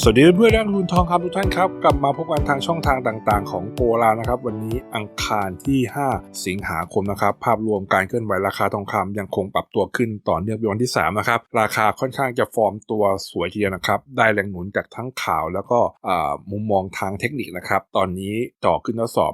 สวัสดีเพื่อนนักลงทุนทองคำทุกท่านครับ กลับมาพบกันทางช่องทางต่างๆ ของโกลานะครับ วันนี้อังคารที่ 5 สิงหาคมนะครับ ภาพรวมการเคลื่อนไหวราคาทองคำยังคงปรับตัวขึ้นต่อเนื่องเป็นวันที่3นะครับราคาค่อนข้างจะฟอร์มตัวสวยทีเดียวนะครับ ได้แรงหนุนจากทั้งข่าวแล้วก็มุมมองทางเทคนิคนะครับ ตอนนี้จ่อขึ้นทดสอบ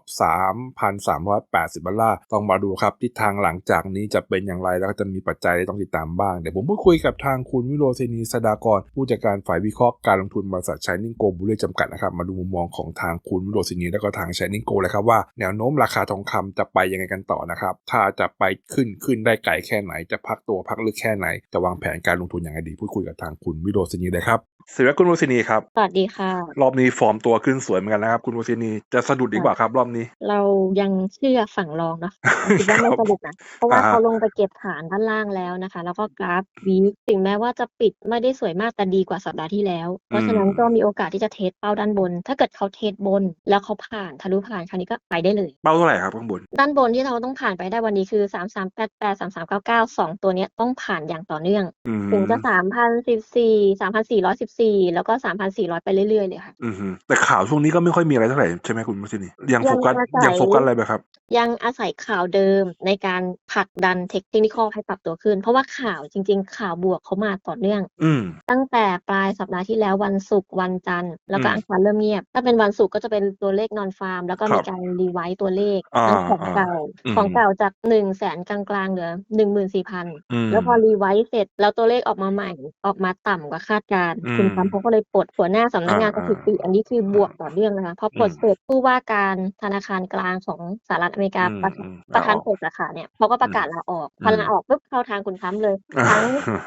3,380ดอลลาร์ต้องมาดูครับทิศทางหลังจากนี้จะเป็นอย่างไรแล้วก็จะมีปัจจัยที่ต้องติดตามบ้างเดี๋ยวผมพูดคุยกับทางคุณวิโรจนีสดากรผู้จัดการฝ่ายวิเคราะห์การลงทุนบริษัทช i นิ่งโกบุรีจำกัดนะครับมาดูมุมมองของทางคุณวิโรจนีและก็ทางช i นิ่งโกเลยครับว่าแนวโน้มราคาทองคำจะไปยังไงกันต่อนะครับถ้าจะไปขึ้นขึ้นได้ไกลแค่ไหนจะพักตัวพักลึกแค่ไหนจะวางแผนการลงทุนอย่างไรดีพูดคุยกับทางคุณวิโรจนีเลยครับ สวัสดีครับคุณวิโรจนีครับ สวัสดีค่ะ รอบนี้ฟอร์มตัวขึ้นสวยเหมือนกันนะครับ คุณวิโรจนีจะสะดุดดีกว่าครับรอบนี้ เรายังเชื่อฝั่งรองเนอะคิดว่าไม่สะดุดนะเพราะว่าอ่าฮะเขาลงไปเก็บฐานด้านล่างแล้วนะคะ แล้วก็กราฟวีคถึงแม้ว่าจะปิดไม่ได้สวยมากแต่ดีกว่าสัปดาห์ที่แล้ว เพราะฉะนั้นก็มีโอกาสที่จะเทสเป้าด้านบน ถ้าเกิดเขาเทสบน แล้วเขาผ่านทะลุผ่านคราวนี้ก็ไปได้เลย เป้าเท่าไหร่ครับข้างบน ด้านบนที่เราต้องผ่านไปได้วันนี้คือ3 3 8 8 3 3 9 9 2ตัวเนี้ยต้องผ่านอย่างต่อเนื่องอืมถึงจะ3,014 3,414แล้วก็3,400ไปเรื่อยๆเลยค่ะ อืมฮึแต่ข่าวช่วงนี้ก็ไม่ค่อยมีอะไรเท่าไหร่ใช่ไหมคุณวิโรจนียังโฟกัสยังอาศัยยังโฟกัสอะไรไปครับ ยังอาศัยข่าวเดิมในการผลักดันเทคนิคอลให้ปรับตัวขึ้น เพราะว่าข่าวจริง ๆ ข่าวบวกเขามาต่อเนื่อง อืมตั้งแต่ปลายสัปดาห์ที่แล้ววันศุกร์วันจันทร์แล้วก็อืมอังคารเริ่มเงียบ ถ้าเป็นวันศุกร์ก็จะเป็นตัวเลขนอนฟาร์ม แล้วก็ครับมีการรีไวซ์ตัวเลขอ่าทั้งของเก่าอืมของเก่าจากหนึ่งแสนกลางๆเหลือหนึ่งหมื่นสี่พันอืมแล้วพอรีไวซ์เสร็จแล้วตัวเลขออกมาใหม่ออกมาต่ำกว่าคาดการณ์อืมคุณทรัมป์เขาก็เลยปลดหัวหน้าสำนักงานสอ่าถิติ อันนี้คือบวกต่อเนื่องนะคะพอปลดอืมเสร็จผู้ว่าการธนาคารกลางของสหรัฐอเมริกาอืมประอืมประธานลาออกเปิดสาขาเนี่ยเขาก็ประกาศลาออกพออืมลาออกปุ๊บเข้าทางคุณทรัมป์เลยทั้ง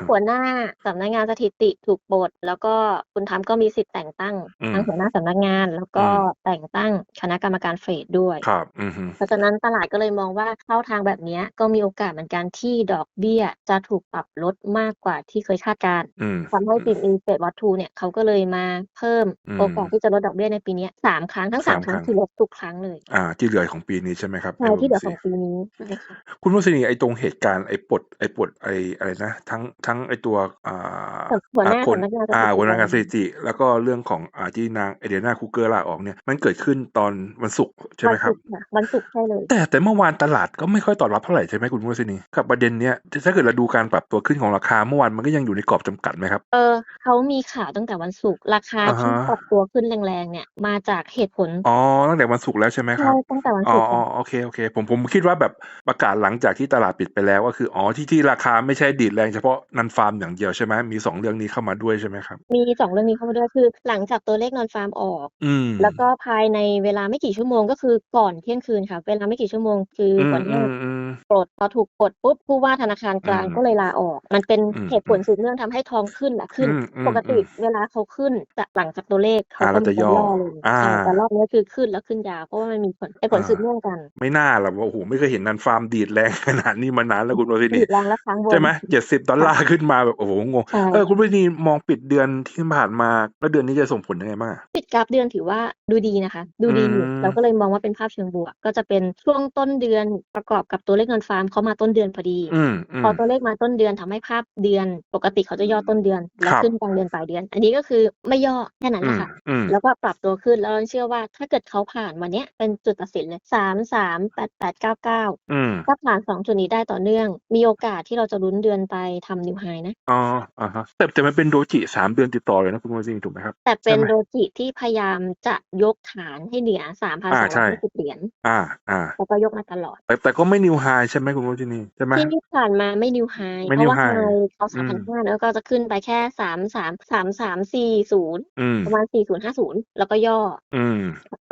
หัวหน้าสำนักงานสถิติถูกปลดแล้วก็คุณทรัมป์ก็มีสิทธิ์แต่งตั้งอืมทั้งหัวหน้าสำนักงานแล้วก็อืมแต่งตั้งคณะกรรมการเฟดด้วยครับอืมฮึเพราะฉะนั้นตลาดก็เลยมองว่าเข้าทางแบบเนี้ยก็มีโอกาสเหมือนกันที่ดอกเบี้ยจะถูกปรับลดมากกว่าที่เคยคาดการณ์อืมทำให้ติดอินเฟดวัตถุเนี่ยเขาก็เลยมาเพิ่มอืมโอกาสที่จะลดดอกเบี้ยในปีเนี้ยสามครั้งทั้งสามสามครั้งครั้งคือลดทุกครั้งเลย อ่า ที่เหลือของปีนี้ใช่ไหมครับใช่ที่เหลือข FOMC องปีนี้ใช่ค่ะคุณวสินีไอ้ตรงเหตุการณ์ไอ้ปลดไอ้ปลดไอ้อะไรนะ ทั้งทั้งไอ้ตัวอ่าหัวหน้าอ่คนสำนักงานสถิติอ่าหัวหน้างานสถิติ แล้วก็เรื่องของอ่าที่นางเอเดียนาคูเกอร์ลาออกเนี่ยมันเกิดขึ้นตอนวันศุกร์ใช่ไหมครับวันศุกค่ะวันศุกร์ใช่เลย แต่แต่เมื่อวานตลาดก็ไม่ค่อยตอบรับเท่าไหร่ใช่ไหมคุณวสินีกับประเด็นเนี้ยถ้าเกิดเราดูการปรับตัวขึ้นของราคาเมื่อวานมันก็ยังอยู่ในกรอบจำกัดไหมครับเออเขามีข่าวตั้งแต่วันศุกร์ราคาอ่าฮะที่ปรับตัวขึ้นแรงๆ เนี่ย มาจากเหตุผล อ๋อ ตั้งแต่วันศุกร์แล้วใช่ไหมคใช่รับ ตั้งแต่วันอ๋อศุกร์อ๋อค่ะโอเค โอเค ผมผมคิดว่าแบบประกาศหลังจากที่ตลาดปิดไปแล้ว ก็คือ อ๋อ ที่ที่ราคาไม่ใช่ดีดแรงเฉพาะนันฟาร์มอย่างเดียวใช่ไหมมีสองเรื่องนี้เข้ามาด้วยใช่ไหมครับ มีสองเรื่องนี้เข้ามาด้วย คือหลังจากตัวเลขนอนฟาร์มออก อืม แล้วก็ภายในเวลาไม่กี่ชั่วโมง ก็คือก่อนเที่ยงคืนค่ะ เวลาไม่กี่ชั่วโมง คืออืมหัวหอืน้าม อืม ปลดพอถูกปลดปุ๊บผู้ว่าธนาคารกลางอืมก็เลยลาออก มันเป็นอืมเหตุผลสืบเนื่องทำให้ทองขึ้นอะขึ้นอืมอืมปกติอืมเวลาเขาขึ้นจากหลังจากตัวเลขเขาอ่าก็เราจะมีการย่อย่อเลยอ่าใช่แต่รอบนี้คือขึ้นแล้วขึ้นยาวเพราะว่ามันมีผลไอ้ผลอ่าสืบเนื่องกัน ไม่น่าหรอกว่าโอ้โหไม่เคยเห็นนันฟาร์มดีดแรงขนาดนี้มานานแล้วคุณวสินีดีดแรงและครั้งบนใช่ไหมเจ็ดสิบดอลลาร์ขึ้นมาแบบโอ้โหงงใช่เออคุณวสินีมองปิดเดือนที่ผ่านมาแล้วเดือนนี้จะส่งผลยังไงบ้างอะปิดกราฟเดือนถือว่าดูดีนะคะ ดูดีอยู่อืม เราก็เลยมองว่าเป็นภาพเชิงบวก ก็จะเป็นช่วงต้นเดือนประกอบกับตัวเลขเงินฟาร์มเขามาต้นเดือนพอดี อืมอืมพอตัวเลขมาต้นเดือนทำให้ภาพเดือนปกติเขาจะย่อต้นเดือน แล้วครับ ขึ้นกลางเดือนปลายเดือน อันนี้ก็คือไม่ย่อแค่นั้นอืนะม คะอืม แล้วก็ปรับตัวขึ้นแล้วเราเชื่อว่าถ้าเกิดเขาผ่านวันเนี้ยเป็นจุดตัดสินเลยสามสามแปดแปดเก้าเก้าอืม ถ้าผ่านสองจุดนี้ได้ต่อเนื่อง มีโอกาสที่เราจะลุ้นเดือนไปทำนิวไฮนะ อ๋ออ่าฮะแต่แต่มันเป็นโดจิสามเดือนติดต่อเลยนะคุณวสินีถูกไหมครับ แต่เป็นใช่ไหม โดจิที่พยายามจะยกฐานให้เหนือสามพันสอ่าองใช่ร้อยห้าสิบเหรียญอ่า อ่าแล้วก็ยกมาตลอด แต่แต่ก็ไม่นิวไฮใช่ไหมคุณวสินีใช่ไหมที่ที่ผ่านมาไม่นิวไฮไม่เพราะว่า new ไฮ high เขาอืสามมพันห้าแล้วก็จะขึ้นไปแค่สามสามสามสามสี่ศูนย์อืมประมาณสี่ศูนย์ห้าศูนย์แล้วก็ย่อ อืม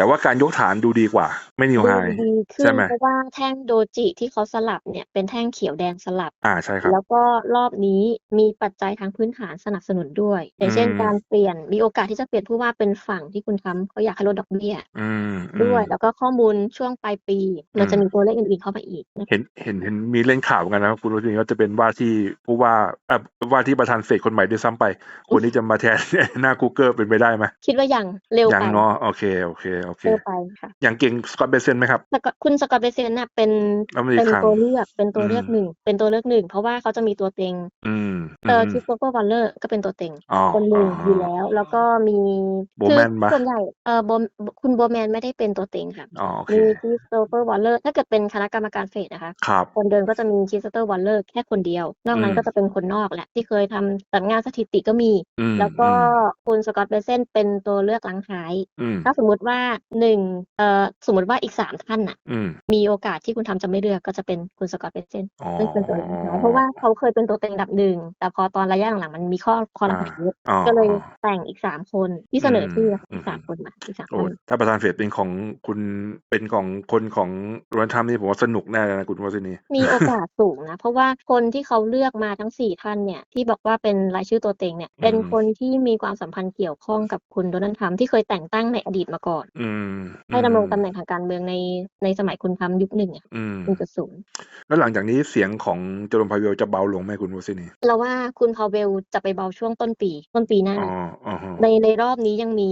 แต่ว่าการยกฐานดูดีกว่า ไม่นิวดูไฮดีขึ้ใช่นไหมเพราะว่าแท่งโดจิที่เขาสลับเนี่ยเป็นแท่งเขียวแดงสลับ อ่าใช่ครับ แล้วก็รอบนี้มีปัจจัยทางพื้นฐานสนับสนุนด้วย อย่างเช่นอืมการเปลี่ยนมีโอกาสที่จะเปลี่ยนผู้ว่าเป็นฝั่งที่คุณทำเขาอยากให้ลดดอกเบี้ยอืมอืด้วยมแล้วก็ข้อมูลช่วงปลายปีมันอืมจะมีตัวเลขอื่นๆเข้ามาอีกนะคะเห็นเห็นเห็นมีเล่นข่าวกันนะครับคุณวสินีว่าจะเป็นว่าที่ผู้ว่าเอ่อว่าที่ประธานเฟดคนใหม่ด้วยซ้ำไปคนที่จะมาแทนหน้ากูเกิลเป็นไปได้ไหมคิดว่ายังเร็วยังไปเนาะโอเคโอเคโอโอเคเจอไปค่ะ อย่างเก่งสกอตเบเซนไหมครับสกอตคุณสกอตเบเซนน่ะเป็นอเมริเป็นกันตัวเลือกเป็นตัวอืมเลือกหนึ่งเป็นตัวเลือกหนึ่งเพราะว่าเขาจะมีตัวเต็งอืมเออมคริสโตเฟอร์วอลเลอร์ก็เป็นตัวเต็งอ๋อคนหนึ่งอ๋อออยู่แล้ว แล้วก็มีโบคืแมนปะส่วนใหญ่เออโบคุณโบแมนไม่ได้เป็นตัวเต็งค่ะอ๋อโอเคมีคริสโตเฟอร์วอลเลอร์ถ้าเกิดเป็นคณะกรรมการเฟดนะคะครับคนเดิมก็จะมีคริสโตเฟอร์วอลเลอร์แค่คนเดียว นอกนั้อืนมก็จะเป็นคนนอกแหละที่เคยทำสำงานสถิติก็มีอืมแล้วก็อืมคุณสกอตเบเซนเป็นตัวเลือกหลังท้ายอืมถ้าสมมุติว่าหนึ่งเอ่อสมมติว่าอีกสามท่านน่ะอืมมีโอกาสที่คุณทำจะไม่เลือกก็จะเป็นคุณสกอตเบเซนอ๋อซึ่งเป็นตัวหลังท้ายเพราะว่าเขาเคยเป็นตัวเต็งอันดับหนึ่งแต่พอตอนระยะหลังๆมันมีข้อคอรหาเยอะอ๋อก็เลยอ๋อแต่งอีกสามคนที่เสนอชื่ออมอีกสามคนมาอีกสามโอ้คนถ้าประธานเฟดเป็นของคุณเป็นของคนของโดนัลด์ทรัมป์นี่ผมว่าสนุกแน่เลยนะคุณวาสินีมีโอกาสสูงนะ เพราะว่าคนที่เขาเลือกมาทั้งสี่ท่านเนี่ยที่บอกว่าเป็นรายชื่อตัวเต็งเนี่ยอืมเป็นคนที่มีความสัมพันธ์เกี่ยวข้องกับคุณโดนัลด์ทรัมป์ที่เคยแต่งตั้งในอดีตมาก่อนอืมให้ดำรงตำแหน่งทางการเมืองในในสมัยคุณทรัมป์ยุคหนึ่งอะอืมหนึ่งจุดศูนย์แล้วหลังจากนี้เสียงของเจอร์มพาเวลจะเบาลงไหมคุณวาสินีเราว่าคุณพาวเวลจะไปเบาช่วงต้นปี ต้นปีหน้า อ๋ออ๋อฮะในในรอบนี้ยังมี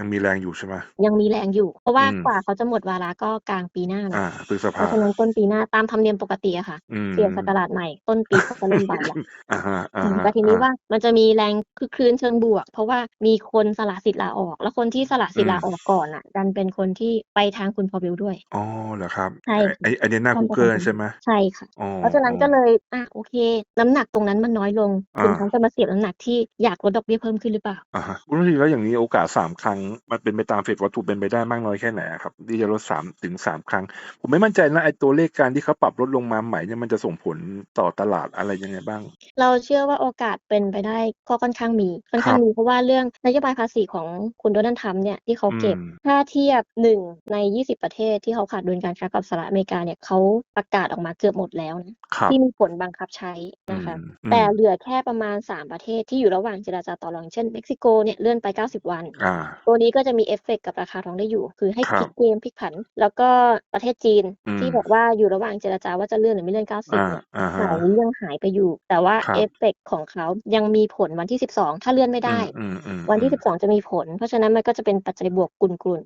ยังมีแรงอยู่ใช่ไหม ยังมีแรงอยู่ เพราะว่าอืม กว่าเขาจะหมดวาระก็กลางปีหน้านะอ่าพฤษเพภาราะฉะนั้นต้นปีหน้าตามธรรมเนียมปกติอะค่ะอืมเปลี่ยนศักราชใหม่ต้นปีเขาจะเริ่มเบาแล้วอ่าฮะอ่าอืมฮะแต่ทีนี้อ่าว่ามันจะมีแรงคือคลื่นเชิงบวก เพราะว่ามีคนสละสิทธิ์ลาออก แล้วคนที่สละสิทธิ์ลาออกก่อนอะดันเป็นคนที่ไปทางคุณพอวิลด้วย อ๋อเหรอครับใช่ไอ้ไอ้เนี่ยหน้าท่านคุกประเกอธานร์ใช่ไหมใช่ค่ะ อ๋อเพราะฉะนั้นก็เลยอะโอเค น้ำหนักตรงนั้นมันน้อยลงคุณอ่าทั้งจะมาเสียบน้ำหนักที่อยากลดดอกเบี้ยเพิ่มขึ้นหรือเปล่าอ่าฮะคุณวาสินีแล้วอย่างนี้โอกาสสามครั้งมันเป็นไปตามเฟดวัตถุเป็นไปได้มากน้อยแค่ไหนอะครับที่จะลดสามถึงสามครั้ง ผมไม่มั่นใจนะไอ้ตัวเลขการที่เขาปรับลดลงมาใหม่เนี่ยมันจะส่งผลต่อตลาดอะไรยังไงบ้าง เราเชื่อว่าโอกาสเป็นไปได้ก็ค่อนข้างมีค่อนข้างครับมีเพราะว่าเรื่องนโยบายภาษีของคุณโดนัลด์ทรัมป์เนี่ยที่เขาเก็บอืมถ้าเทียบหนึ่งใน 20 ประเทศที่เขาขาดดุลการค้ากับสหรัฐอเมริกาเนี่ยเขาประกาศออกมาเกือบหมดแล้วนะครับที่มีผลบังคับใช้นะคะอืมอืมแต่เหลือแค่ประมาณ 3 ประเทศที่อยู่ระหว่างเจรจาต่อรองเช่นเม็กซิโกเนี่ยเลื่อนไป 90 วันอ่าตัวนี้ก็จะมีเอฟเฟกต์กับราคาทองได้อยู่ คือให้ครัพบลิกเกมพลิกผัน แล้วก็ประเทศจีนอืมที่บอกว่าอยู่ระหว่างเจรจาว่าจะเลื่อนหรือไม่เลื่อน 90อ่าเนี่ยอ่าฮะหายยังหายไปอยู่ แต่ว่าครับเอฟเฟกต์ของเขายังมีผลวันที่ 12 ถ้าเลื่อนไม่ได้อืมอืมวันที่อืม12 จะมีผล เพราะฉะนั้นมันก็จะเป็นปัจจัยบวกกุนอืมๆ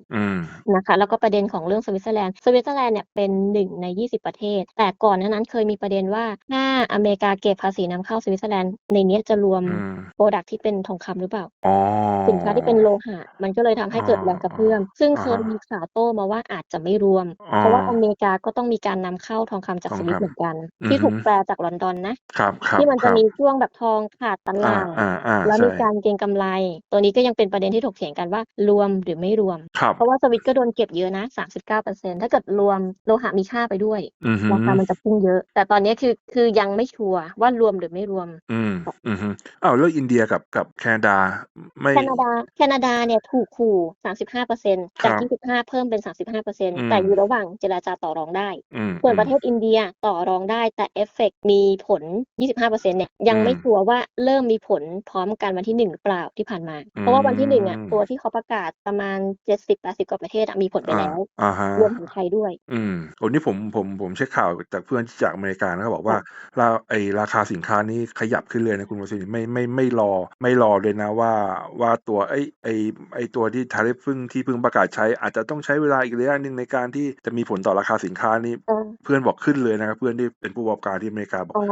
นะคะแล้วก็ประเด็นของเรื่องสวิตเซอร์แลนด์สวิตเซอร์แลนด์เนี่ยเป็นหนึ่งใน 20 ประเทศ แต่ก่อนหน้านั้นเคยมีประเด็นว่าถ้าอเมริกาเก็บภาษีนำเข้าสวิตเซอร์แลนด์ในเนี้ยจะรวมอืมโปรดักที่เป็นทองคำหรือเปล่าอ๋อสินค้าที่เป็นโลหะมันก็เลยทำให้เกิดแรงกระเพื่อม ซึ่งอ่าเคฮะยมีข่าวโต้มาว่าอาจจะไม่รวมอ๋อเพราะว่าอเมริกาก็ต้องมีการนำเข้าทองคำจากทองสวิตคำเหมือนกันอือฮึที่ถูกแปลจากลอนดอนนะครับครับที่มันคจะรับมีช่วงแบบทองขาดตอ่าลาดอ่าอ่าแล้วใช่มีการเก็งกำไร ตัวนี้ก็ยังเป็นประเด็นที่ถกเถียงกันว่ารวมหรือไม่รวมครับเพราะว่าสวิตก็โดนเก็บเยอะนะ39%ถ้าเกิดรวมโลหะมีค่าไปด้วยอือฮึราคามันจะพุ่งเยอะ แต่ตอนนี้คือคือยังไม่ชัวร์ว่ารวมหรือไม่รวม อืมอืมฮึอ้าวแล้วอินเดียกับกับแคนาดา ไม่แคนาดาแคนาดาเนี่ยถูกขู่35%จากครับ25เพิ่มเป็น35%อืมแต่อยู่ระหว่างเจรจาต่อรองได้อืมส่วนอืมประเทศอินเดียต่อรองได้แต่เอฟเฟกต์มีผล25%เนี่ยยังไม่อืมชัวร์ว่าเริ่มมีผลพร้อมกันวันที่1หรือเปล่าที่ผ่านมา เพราะว่าวันที่1อะอืมตัวที่เขาประกาศประมาณ70-80กว่าประเทศอะมีผลไปอ่าแล้วอ่าฮะรวมถึงไทยด้วย อืมโอ้นี่ผมผมผมเช็คข่าวจากเพื่อนจากอเมริกานะเขาบอกว่าราไอราคาสินค้านี้ขยับขึ้นเลยนะคุณวสินไม่ไม่ไม่รอ ไม่รอเลยนะว่าว่าตัวไอไอไอตัวที่ทาริฟพึ่งที่เพิ่งประกาศใช้ อาจจะต้องใช้เวลาอีกระยะหนึ่งในการที่จะมีผลต่อราคาสินค้านี้เออเพื่อนบอกขึ้นเลยนะครับเพื่อนที่เป็นผู้ประกอบการที่อเมริกาบอกอ๋อ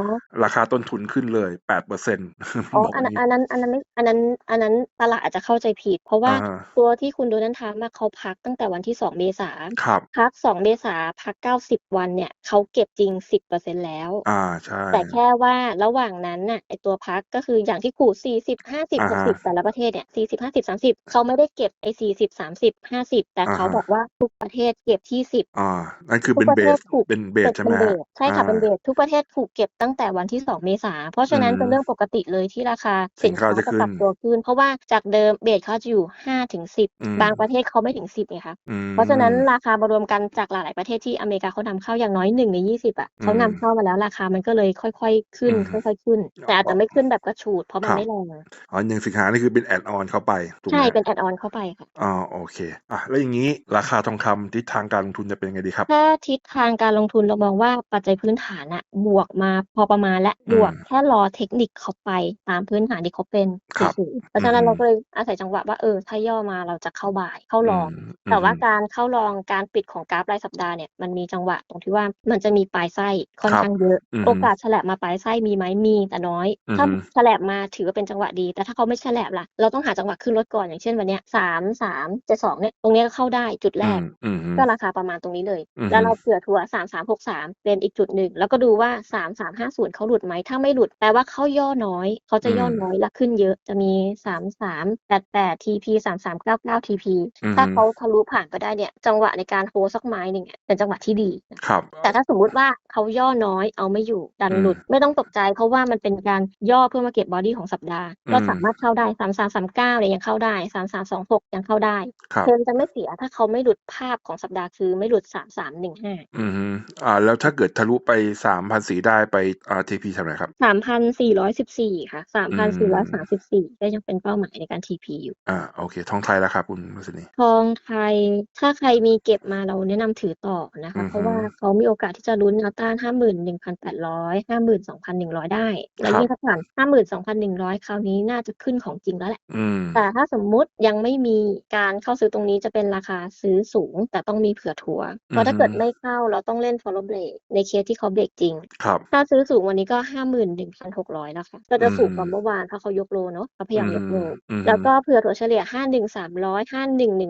ราคาต้นทุนขึ้นเลยแปดเปอร์เซ็นต์อ๋อบอกอันนั้นนี้อันนั้นอันนั้นไม่อันนั้นอันนั้นตลาดอาจจะเข้าใจผิด เพราะว่าอ่าตัวที่คุณโดนัลด์ทรัมป์อะเขาพักตั้งแต่วันที่2เมษาครับพัก2เมษาพัก90วันเนี่ยเขาเก็บจริง10%แล้ว อ่าใช่แต่แค่ว่าระหว่างนั้นน่ะไอตัวพักก็คืออย่างที่ขู่40 50อ่าฮะ60แต่ละประเทศเนี่ย40 50 30เขาไม่ได้เก็บไอ40 30 50แต่อ่าฮะเขาบอกว่าทุกประเทศเก็บที่10อ่านั่นคือทุเป็กนประเบเทศสถูกเป็นเบสเป็นใช่เป็ไหมนเบฮะสใช่ค่ะอ่าเป็นเบสทุกประเทศถูกเก็บตั้งแต่วันที่2เมษาเพราะฉะนั้นอืมเป็นเรื่องปกติเลยที่ราคาสิสินนค้าค้าจะจะขึ้นปรับตัวขึ้น เพราะว่าจากเดิมเบสเขาจะอยู่5ถึงอืม10บางประเทศเขาไม่ถึง10ไงคะอืมเพราะฉะนั้นราคามารวมกันจากหลายๆประเทศที่อเมริกาเขานำเข้าอย่างน้อย1ใน20อะเขาอืมนำเข้ามาแล้วราคามันก็เลยค่อย ๆ ขึ้นอืมค่อย ๆ ขึ้น แต่อาจจะไม่ขึ้นแบบกระฉูดเพราะมัคนรับไม่แรงอ๋อหนึ่งสินค้านี่คือเป็นแอดออนเข้าไปถูกไหมใช่เป็นแอดออนเข้าไปค่ะอ๋อโอเคอะแล้วอย่างนี้ราคาทองคำทิศทางการลงทุนจะเป็นยังไงดีครับถ้าทิศทางการลงทุนเรามองว่าปัจจัยพื้นฐานอะบวกมาพอประมาณและอืมบวกแค่รอเทคนิคเขาไปตามพื้นฐานที่เขาเป็นครับเฉยๆเพราะฉะนั้นอืมเราก็เลยอาศัยจังหวะว่าเออถ้าย่อมาเราจะเข้าบ่ายเข้าลองมแต่ว่าอืมการเข้าลองการปิดของกราฟรายสัปดาห์เนี่ยมันมีจังหวะตรงที่ว่ามันจะมีปลายไส้ค่อนครับข้างเยอะอือฮึโอกาสแฉลบมาปลายไส้มีไหมมีแต่น้อยอือฮึถ้าแฉลบมาถือว่าเป็นจังหวะดี แต่ถ้าเขาไม่แฉลบล่ะ เราต้องหาจังหวะขึ้นรถก่อนอย่างเช่นวันเนี้ยสามสามเจ็ดสองเนี่ยตรงเนี้ยก็เข้าได้จุดแรอืกมอืมอืมก็ราคาประมาณตรงนี้เลยอือฮึแล้วเราเผื่อทัวสามสามหกสามเป็นอีกจุดหนึ่งแล้วก็ดูว่าสามสามห้าศูนย์เขาหลุดไหมถ้าไม่หลุดแปลว่าเขาย่อน้อย เขาจะย่อน้อยและขึ้นเยอะจะมีสามสามแปดแปดทีพีสามสามเก้าเก้าทีพีอือฮึถ้าเขาทะลุผ่านไปได้เนี่ยจังหวะในการโฮสักไม้หนึ่งอะเป็นจังหวะที่ดีนะครับแต่ถ้าสมมุติว่าเขาย่อน้อยเอาไม่อยู่ดันอืมหลุดไม่ต้องตกใจ เพราะว่ามันเป็นการย่อเพื่อมาเก็บบอดี้ของสัปดาห์ก็อืมสามารถเข้าได้สามสามสามเก้าเนี่ยยังเข้าได้สามสามสองหกยังเข้าได้ครับเทรนจะไม่เสียถ้าเขาไม่หลุดภาพของสัปดาห์คือไม่หลุดสามสามหนึ่งห้าอืมฮึอ่าแล้วถ้าเกิดทะลุไปสามพันสีได้ไปอ่าทีพีทำไรครับสามพันสี่ร้อยสิบสี่ค่ะสามพันสี่ร้อยอืสามมสิบสี่ก็ยังเป็นเป้าหมายในการ TP อยู่อ่าโอเคทองไทยแล้วครับคุณมุสนีทองไทย ถ้าใครมีเก็บมาเราแนะนำถือต่อนะอืคะอฮึ เพราะว่าเขามีโอกาสที่จะลุ้นแนวต้านห้าหมื่นหนึ่งพันแปดร้อยห้าหมื่นสองพันหนึ่งร้อยได้ และครับยิ่งถ้าผ่านห้าหมื่นสองพันหนึ่งร้อยคราวนี้น่าจะขึ้นของจริงแล้วแหละ อืม แต่ถ้าสมมุติยังไม่มีการเข้าซื้อตรงนี้จะเป็นราคาซื้อสูง แต่ต้องมีเผื่อทัวร์เพราะถ้าเกิดอือฮึ ไม่เข้าเราต้องเล่น follow break ในเคสที่เขาเบรกจริง ครับ ถ้าซื้อสูงวันนี้ก็ห้าหมื่นหนึ่งพันหกร้อยแล้วค่ะก็จะสูงกว่าอืมเมื่อวานเพราะเขายกโลเนาะเขาพยายามยกโล อืมแล้วก็เผื่อถั่วเฉลี่ยห้าหนึ่งสาม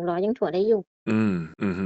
ร้อยยังถั่วได้อยู่ อืม อืมฮึ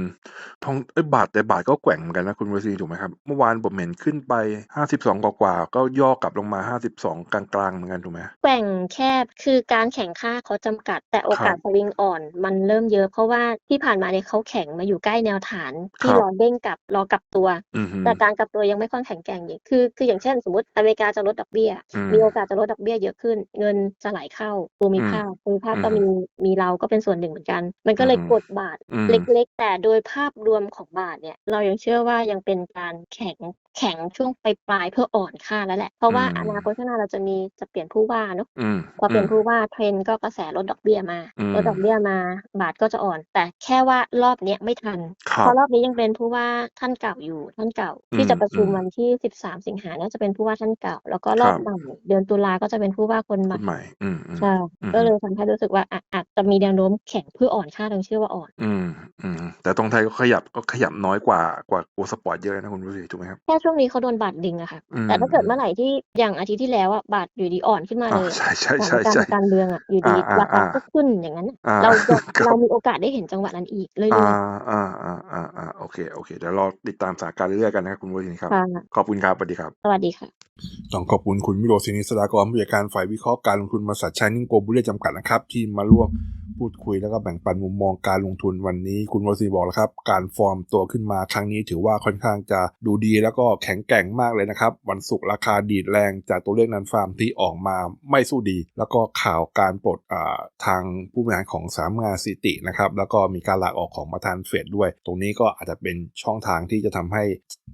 ทอง เอ้ยบาท แต่บาทก็แกว่งเหมือนกันนะคุณมุสนีถูกไหมครับ เมื่อวานผมเห็นขึ้นไปห้าสิบสองกว่า ๆ ก็ย่อกลับลงมาห้าสิบสองกลาง ๆ เหมือนกันถูกไหม แกว่งแคบ คือการแข่งค่าเขาจำกัด แต่โอกาสสวิงอ่อนมันเริ่มเยอะ เพราะว่าที่ผ่านมาเนี่ยเขาแข่งมาอยู่ใกล้แนวฐานที่ครับรอเด้งกลับ รอกลับตัว อืมฮึ แต่การกลับตัวยังไม่ค่อนแข็งแกร่งอย่างคือ คืออย่างเช่น สมมติอเมริกาจะลดดอกเบี้ย อืมมีโอกาสจะลดดอกเบี้ยเยอะขึ้น เงินจะไหลเข้าภูมิภาค ภูมิภาคก็อืมมี มีเราก็เป็นส่วนหนึ่งเหมือนกัน มันก็เลยอืมกดบาท อืมเล็กๆ แต่โดยภาพรวมของบาทเนี่ย เรายังเชื่อว่ายังเป็นการแข่ง แข่งช่วงปลายๆเพื่ออ่อนค่าแล้วแหละ เพราะว่าอืมอนาคตข้างหน้าเราจะมีจะเปลี่ยนผู้ว่าเนาะอืมพอเปลี่ยนอืมผู้ว่าเทรนด์ก็กระแสลดดอกเบี้ยมาอืมลดดอกเบี้ยมา บาทก็จะอ่อน แต่แค่ว่ารอบเนี้ยไม่ทันครัเพบราะรอบนี้ยังเป็นผู้ว่าท่านเก่าอยู่ท่านเก่า ที่อืมจะประชุมอืมวันที่ 13 สิงหาเนี่ยจะเป็นผู้ว่าท่านเก่า แล้วก็รอบครับใหม่เดือนตุลาก็จะเป็นผู้ว่าคนใหคม่นใหม่อืมอืมใช่อืมก็เลยทำให้รู้สึกว่าอะอาจจะมีแนวโน้มแข็งเพื่ออ่อนค่าทางเชื่อว่าอ่อน อืมอืมแต่ตรงไทยก็ขยับก็ขยับน้อยกว่ากว่าโกสปอร์ตเยอะเลยนะคุณมุสนีถูกไหมครับแค่ช่วงนี้เขาโดนบาทดึงอะค่ะ อืม แต่ถ้าเกิดเมื่อไหร่ที่อย่างอาทิตย์ที่แล้วอะบาทอยู่ดีอ่อนขึ้นมาอ่าเลยใช่ใช่สถานใช่การใช่ณ์การเมืองอะอยู่ดีอ่าอ่าราคาอ่าก็ขึ้นอย่างนั้นอะอ่าเราจะครับ เรามีโอกาสได้เห็นจังหวะนั้นอีกเรื่อ่าอยอ่าอ่าอ่าอ่าโอเคโอเคเดี๋ยวรอติดตามสถานการณ์เรื่อยๆกันนะครับคุณมุสนีครับๆค่ะขอบคุณครับสวัสดีครับ สวัสดีค่ะ ต้องขอบคุณคุณวิโรจน์ศินิสดากรผู้จัดการฝ่ายวิเคราะห์การลงทุนบริษัทชายนิ่งโกลบุเรียจำกัดนะครับ ที่มาร่วม พูดคุยแล้วก็แบ่งปันมุมมองการลงทุนวันนี้ คุณวิโรจน์ศินิบอกแล้วครับ การฟอร์มตัวขึ้นมาครั้งนี้ถือว่าค่อนข้างจะดูดีแล้วก็แข็งแกร่งมากเลยนะครับ วันศุกร์ราคาดีดแรงจากตัวเลขนันฟาร์มที่ออกมาไม่สู้ดี แล้วก็ข่าวการปลดทางผู้บริหารของสามงานสิตินะครับแล้วก็มีการลาออกของประธานเฟดด้วย ตรงนี้ก็อาจจะเป็นช่องทางที่จะทำให้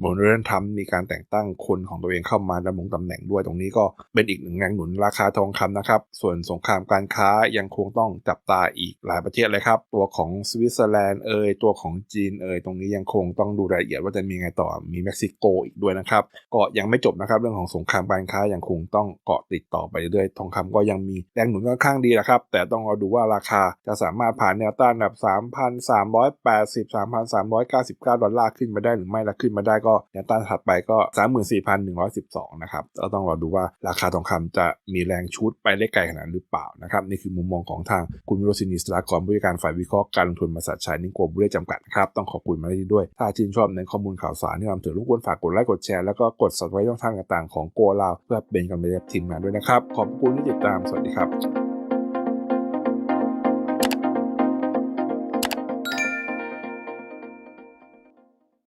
โมเดลทรัมป์มีการแต่งตั้งคนของตัวเองเข้ามาดำรงตำแหน่งด้วยตรงนี้ก็เป็นอีกหนึ่งแรงหนุนราคาทองคำนะครับส่วนสงครามการค้ายังคงต้องจับตาอีกหลายประเทศเลยครับ ตัวของสวิตเซอร์แลนด์เอยตัวของจีนเอยตรงนี้ยังคงต้องดูรายละเอียดว่าจะมีไงต่อมีเม็กซิโกอีกด้วยนะครับ ก็ยังไม่จบนะครับ เรื่องของสงครามการค้ายังคงต้องเกาะติดต่อไปเรื่อยทองคำก็ยังมีแรงหนุนค่อนข้างดีนะครับ แต่ต้องรอดูว่าราคาจะสามารถผ่านแนวต้านระดับ3,380 3,399 ดอลลาร์ขึ้นมาได้หรือไม่ละขึ้นมาได้ก็แนวต้านถัดไปก็ 34,112 นะครับก็ต้องรอดูว่าราคาทองคำจะมีแรงชุดไปได้ไกลขนาดนั้หรือเปล่านะครับนี่คือมุมมองของทางคุณวิโรจน์ศินีสตรากรผู้จัดการฝ่ายวิเคราะห์การลงทุนบริษัทชายนิ่งโกลบุเรียจำกัดครับต้องขอบคุณมาที่ด้วย ถ้าชื่นชอบในข้อมูลข่าวสารที่นำถึงลูกวนฝากกดไลค์กดแชร์แล้วก็กด subscribe ช่องทางต่างๆของโกลาวเพื่อเป็นกำลังใจทีมงานด้วยนะครับ ขอบคุณที่ติดตามสวัสดีครับ